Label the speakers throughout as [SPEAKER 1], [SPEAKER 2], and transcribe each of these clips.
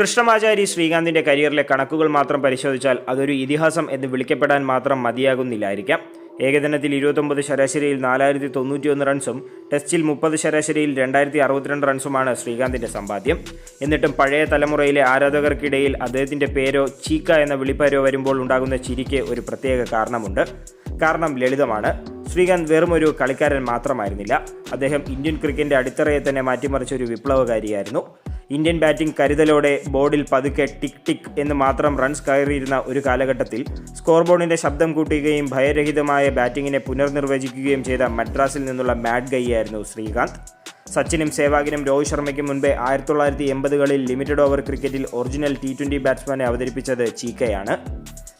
[SPEAKER 1] കൃഷ്ണമാചാരി ശ്രീകാന്തിന്റെ കരിയറിലെ കണക്കുകൾ മാത്രം പരിശോധിച്ചാൽ അതൊരു ഇതിഹാസം എന്ന് വിളിക്കപ്പെടാൻ മാത്രം മതിയാകുന്നില്ലായിരിക്കാം. ഏകദിനത്തിൽ ഇരുപത്തൊമ്പത് ശരാശരിയിൽ നാലായിരത്തി തൊണ്ണൂറ്റിയൊന്ന് റൺസും ടെസ്റ്റിൽ മുപ്പത് ശരാശരിയിൽ രണ്ടായിരത്തി അറുപത്തിരണ്ട് റൺസുമാണ് ശ്രീകാന്തിന്റെ സമ്പാദ്യം. എന്നിട്ടും പഴയ തലമുറയിലെ ആരാധകർക്കിടയിൽ അദ്ദേഹത്തിന്റെ പേരോ ചീക്ക എന്ന വിളിപ്പേരോ വരുമ്പോൾ ഉണ്ടാകുന്ന ചിരിക്ക് ഒരു പ്രത്യേക കാരണമുണ്ട്. കാരണം ലളിതമാണ്. ശ്രീകാന്ത് വെറുമൊരു കളിക്കാരൻ മാത്രമായിരുന്നില്ല. അദ്ദേഹം ഇന്ത്യൻ ക്രിക്കറ്റിന്റെ അടിത്തറയെ തന്നെ മാറ്റിമറിച്ച ഒരു വിപ്ലവകാരിയായിരുന്നു. ഇന്ത്യൻ ബാറ്റിംഗ് കരുതലോടെ ബോർഡിൽ പതുക്കെ ടിക് ടിക് എന്ന് മാത്രം റൺസ് കയറിയിരുന്ന ഒരു കാലഘട്ടത്തിൽ സ്കോർ ബോർഡിന്റെ ശബ്ദം കൂട്ടുകയും ഭയരഹിതമായ ബാറ്റിങ്ങിനെ പുനർനിർവചിക്കുകയും ചെയ്ത മദ്രാസിൽ നിന്നുള്ള മാഡ് ഗൈയായിരുന്നു ശ്രീകാന്ത്. സച്ചിനും സേവാഗിനും രോഹിത് ശർമ്മയ്ക്കും മുൻപേ ആയിരത്തി തൊള്ളായിരത്തി എൺപതുകളിൽ ലിമിറ്റഡ് ഓവർ ക്രിക്കറ്റിൽ ഒറിജിനൽ ടി ട്വന്റി ബാറ്റ്സ്മാനെ അവതരിപ്പിച്ചത് ചീക്കയാണ്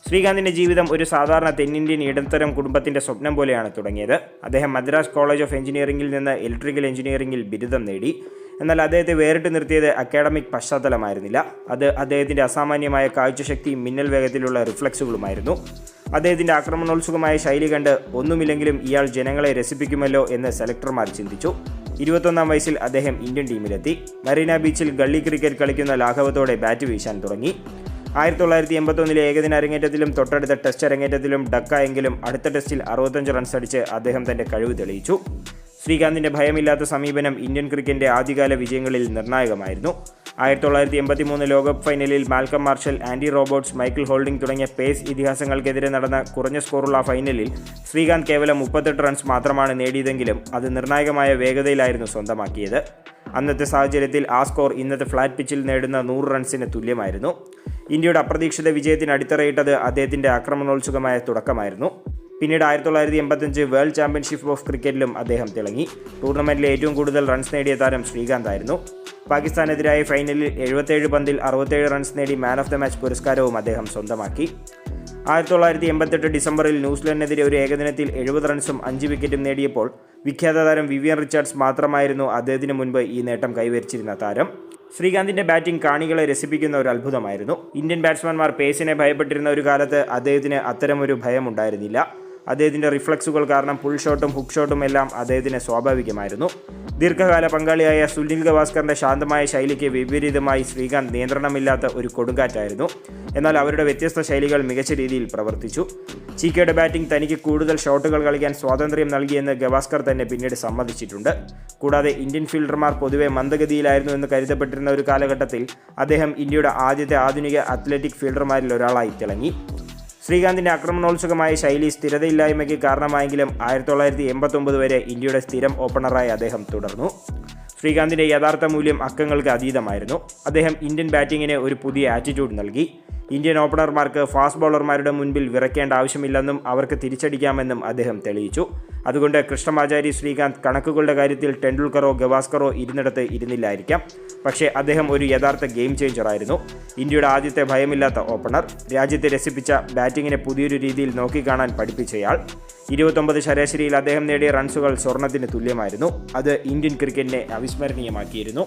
[SPEAKER 1] ശ്രീകാന്തിന്റെ ജീവിതം ഒരു സാധാരണ തെന്നിന്ത്യൻ ഇടത്തരം കുടുംബത്തിന്റെ സ്വപ്നം പോലെയാണ് തുടങ്ങിയത്. അദ്ദേഹം മദ്രാസ് കോളേജ് ഓഫ് എഞ്ചിനീയറിംഗിൽ നിന്ന് ഇലക്ട്രിക്കൽ എഞ്ചിനീയറിംഗിൽ ബിരുദം നേടി. എന്നാൽ അദ്ദേഹത്തെ വേറിട്ട് നിർത്തിയത് അക്കാഡമിക് പശ്ചാത്തലമായിരുന്നില്ല. അത് അദ്ദേഹത്തിന്റെ അസാമാന്യമായ കാഴ്ചശക്തിയും മിന്നൽ വേഗത്തിലുള്ള റിഫ്ലക്സുകളുമായിരുന്നു അദ്ദേഹത്തിന്റെ ആക്രമണോത്സുകമായ ശൈലി കണ്ട് ഒന്നുമില്ലെങ്കിലും ഇയാൾ ജനങ്ങളെ രസിപ്പിക്കുമല്ലോ എന്ന് സെലക്ടർമാർ ചിന്തിച്ചു. ഇരുപത്തൊന്നാം വയസ്സിൽ അദ്ദേഹം ഇന്ത്യൻ ടീമിലെത്തി. മറീന ബീച്ചിൽ ഗള്ളി ക്രിക്കറ്റ് കളിക്കുന്ന ലാഘവത്തോടെ ബാറ്റ് വീശാൻ തുടങ്ങി. ആയിരത്തി തൊള്ളായിരത്തി എൺപത്തൊന്നിലെ ഏകദിന അരങ്ങേറ്റത്തിലും തൊട്ടടുത്ത ടെസ്റ്റ് അരങ്ങേറ്റത്തിലും ഡക്കായെങ്കിലും അടുത്ത ടെസ്റ്റിൽ അറുപത്തഞ്ച് റൺസ് അടിച്ച് അദ്ദേഹം തന്റെ കഴിവ് തെളിയിച്ചു. ശ്രീകാന്തിന്റെ ഭയമില്ലാത്ത സമീപനം ഇന്ത്യൻ ക്രിക്കറ്റിന്റെ ആദ്യകാല വിജയങ്ങളിൽ നിർണായകമായിരുന്നു. ആയിരത്തി തൊള്ളായിരത്തി എൺപത്തി മൂന്ന് ലോകകപ്പ് ഫൈനലിൽ Malcolm Marshall Andy Roberts Michael Holding തുടങ്ങിയ പേസ് ഇതിഹാസങ്ങൾക്കെതിരെ നടന്ന കുറഞ്ഞ സ്കോറുള്ള ഫൈനലിൽ ശ്രീകാന്ത് കേവലം മുപ്പത്തെട്ട് റൺസ് മാത്രമാണ് നേടിയതെങ്കിലും അത് നിർണായകമായ വേഗതയിലായിരുന്നു സ്വന്തമാക്കിയത്. അന്നത്തെ സാഹചര്യത്തിൽ ആ സ്കോർ ഇന്നത്തെ ഫ്ലാറ്റ് പിച്ചിൽ നേടുന്ന നൂറ് റൺസിന് തുല്യമായിരുന്നു. ഇന്ത്യയുടെ അപ്രതീക്ഷിത വിജയത്തിന് അടിത്തറയിട്ടത് അദ്ദേഹത്തിന്റെ ആക്രമണോത്സുകമായ തുടക്കമായിരുന്നു. പിന്നീട് ആയിരത്തി തൊള്ളായിരത്തി എൺപത്തഞ്ച് വേൾഡ് ചാമ്പ്യൻഷിപ്പ് ഓഫ് ക്രിക്കറ്റിലും അദ്ദേഹം തിളങ്ങി. ടൂർണമെന്റിലെ ഏറ്റവും കൂടുതൽ റൺസ് നേടിയ താരം ശ്രീകാന്ത് ആയിരുന്നു. പാകിസ്ഥാനെതിരായ ഫൈനലിൽ എഴുപത്തേഴ് പന്തിൽ അറുപത്തേഴ് റൺസ് നേടി മാൻ ഓഫ് ദ മാച്ച് പുരസ്കാരവും അദ്ദേഹം സ്വന്തമാക്കി. ആയിരത്തി തൊള്ളായിരത്തി എൺപത്തെട്ട് ഡിസംബറിൽ ന്യൂസിലൻഡിനെതിരെ ഒരു ഏകദിനത്തിൽ എഴുപത് റൺസും അഞ്ച് വിക്കറ്റും നേടിയപ്പോൾ വിഖ്യാത താരം വിവിയൻ റിച്ചാർഡ്സ് മാത്രമായിരുന്നു അദ്ദേഹത്തിന് മുൻപ് ഈ നേട്ടം കൈവരിച്ചിരുന്ന താരം. ശ്രീകാന്തിന്റെ ബാറ്റിംഗ് കാണികളെ രസിപ്പിക്കുന്ന ഒരു അത്ഭുതമായിരുന്നു. ഇന്ത്യൻ ബാറ്റ്സ്മാൻമാർ പേസിനെ ഭയപ്പെട്ടിരുന്ന ഒരു കാലത്ത് അദ്ദേഹത്തിന് അത്തരമൊരു ഭയമുണ്ടായിരുന്നില്ല. അദ്ദേഹത്തിന്റെ റിഫ്ലക്സുകൾ കാരണം പുൾ ഷോട്ടും ഹുക്ക് ഷോട്ടും എല്ലാം അദ്ദേഹത്തിന് സ്വാഭാവികമായിരുന്നു. ദീർഘകാല പങ്കാളിയായ സുനിൽ ഗവാസ്കറിന്റെ ശാന്തമായ ശൈലിക്ക് വിപരീതമായി ശ്രീകാന്ത് നിയന്ത്രണമില്ലാത്ത ഒരു കൊടുങ്കാറ്റായിരുന്നു. എന്നാൽ അവരുടെ വ്യത്യസ്ത ശൈലികൾ മികച്ച രീതിയിൽ പ്രവർത്തിച്ചു. ചീക്കയുടെ ബാറ്റിംഗ് തനിക്ക് കൂടുതൽ ഷോട്ടുകൾ കളിക്കാൻ സ്വാതന്ത്ര്യം നൽകിയെന്ന് ഗവാസ്കർ തന്നെ പിന്നീട് സമ്മതിച്ചിട്ടുണ്ട്. കൂടാതെ ഇന്ത്യൻ ഫീൽഡർമാർ പൊതുവെ മന്ദഗതിയിലായിരുന്നു എന്ന് കരുതപ്പെട്ടിരുന്ന ഒരു കാലഘട്ടത്തിൽ അദ്ദേഹം ഇന്ത്യയുടെ ആദ്യത്തെ ആധുനിക അത്ലറ്റിക് ഫീൽഡർമാരിൽ ഒരാളായി തിളങ്ങി. ശ്രീകാന്തിന്റെ ആക്രമണോത്സുകമായ ശൈലി സ്ഥിരതയില്ലായ്മയ്ക്ക് കാരണമായെങ്കിലും ആയിരത്തി തൊള്ളായിരത്തി എൺപത്തൊമ്പത് വരെ ഇന്ത്യയുടെ സ്ഥിരം ഓപ്പണറായി അദ്ദേഹം തുടർന്നു. ശ്രീകാന്തിന്റെ യഥാർത്ഥ മൂല്യം അക്കങ്ങൾക്ക് അതീതമായിരുന്നു. അദ്ദേഹം ഇന്ത്യൻ ബാറ്റിങ്ങിന് ഒരു പുതിയ ആറ്റിറ്റ്യൂഡ് നൽകി. ഇന്ത്യൻ ഓപ്പണർമാർക്ക് ഫാസ്റ്റ് ബൗളർമാരുടെ മുൻപിൽ വിറയ്ക്കേണ്ട ആവശ്യമില്ലെന്നും അവർക്ക് തിരിച്ചടിക്കാമെന്നും അദ്ദേഹം തെളിയിച്ചു. അതുകൊണ്ട് കൃഷ്ണമാചാരി ശ്രീകാന്ത് കണക്കുകളുടെ കാര്യത്തിൽ ടെണ്ടുൽക്കറോ ഗവാസ്കറോ ഇരുന്നിടത്ത് ഇരുന്നില്ലായിരിക്കാം. പക്ഷേ അദ്ദേഹം ഒരു യഥാർത്ഥ ഗെയിം ചേഞ്ചറായിരുന്നു ഇന്ത്യയുടെ ആദ്യത്തെ ഭയമില്ലാത്ത ഓപ്പണർ. രാജ്യത്തെ രസിപ്പിച്ച ബാറ്റിങ്ങിനെ പുതിയൊരു രീതിയിൽ നോക്കിക്കാണാൻ പഠിപ്പിച്ചയാൾ. ഇരുപത്തൊമ്പത് ശരാശരിയിൽ അദ്ദേഹം നേടിയ റൺസുകൾ സ്വർണത്തിന് തുല്യമായിരുന്നു. അത് ഇന്ത്യൻ ക്രിക്കറ്റിനെ അവിസ്മരണീയമാക്കിയിരുന്നു.